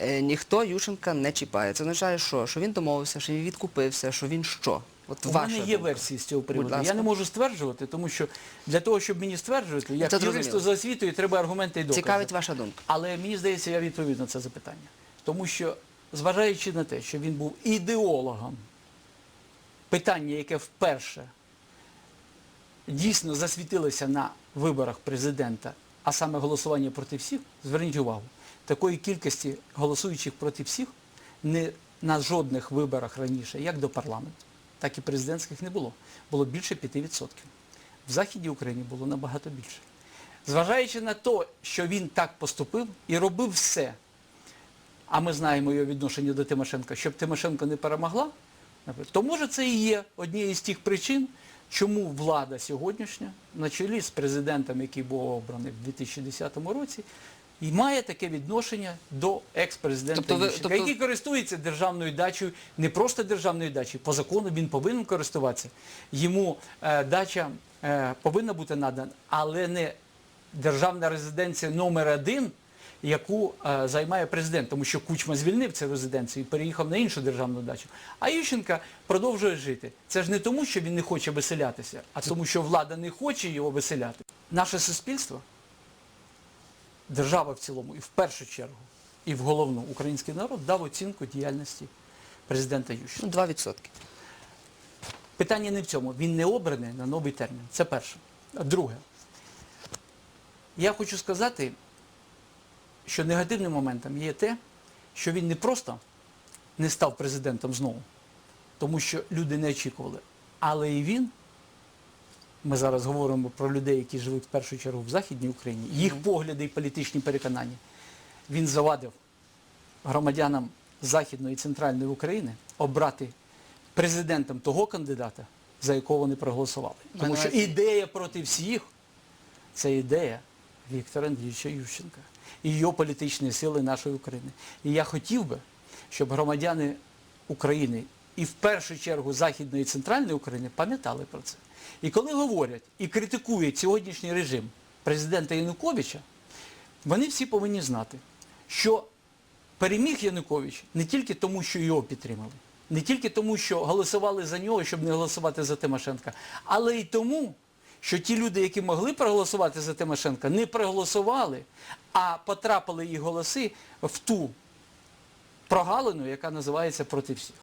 е, ніхто Ющенка не чіпає. Це означає, що? Що він домовився, що він відкупився, що він що? От У мене є версії з цього приводу. Я не можу стверджувати, тому що для того, щоб мені стверджувати, як юристу за освітою, треба аргументи і докази. Цікавить ваша думка. Але мені здається, я відповів на це запитання. Тому що, зважаючи на те, що він був ідеологом питання, яке вперше дійсно засвітилося на виборах президента, а саме голосування проти всіх, зверніть увагу, такої кількості голосуючих проти всіх не на жодних виборах раніше, як до парламенту, так і президентських не було. Було більше 5%. В Західній Україні було набагато більше. Зважаючи на те, що він так поступив і робив все, а ми знаємо його відношення до Тимошенка, щоб Тимошенко не перемогла, то може це і є однією з тих причин, чому влада сьогоднішня, на чолі з президентом, який був обраний в 2010 році, і має таке відношення до екс-президента Тобто Ющенка, тобто- який користується державною дачею, не просто державною дачею, по закону він повинен користуватися. Йому е, дача е, повинна бути надана, але не державна резиденція номер один, яку е, займає президент, тому що Кучма звільнив цю резиденцію і переїхав на іншу державну дачу. А Ющенка продовжує жити. Це ж не тому, що він не хоче виселятися, а тому, що влада не хоче його виселяти. Наше суспільство, держава в цілому, і в першу чергу, і в головну український народ дав оцінку діяльності президента Ющенка. Ну, 2%. Питання не в цьому. Він не обраний на новий термін. Це перше. Друге. Я хочу сказати, що негативним моментом є те, що він не просто не став президентом знову, тому що люди не очікували. Але і він, ми зараз говоримо про людей, які живуть в першу чергу в Західній Україні, їх погляди і політичні переконання, він завадив громадянам Західної і Центральної України обрати президентом того кандидата, за якого вони проголосували. Тому що ідея проти всіх це ідея Віктора Андрійовича Ющенка і його політичної сили нашої України. І я хотів би, щоб громадяни України і в першу чергу Західної і Центральної України пам'ятали про це. І коли говорять і критикують сьогоднішній режим президента Януковича, вони всі повинні знати, що переміг Янукович не тільки тому, що його підтримали, не тільки тому, що голосували за нього, щоб не голосувати за Тимошенка, але й тому, що ті люди, які могли проголосувати за Тимошенка, не проголосували, а потрапили їх голоси в ту прогалину, яка називається проти всіх.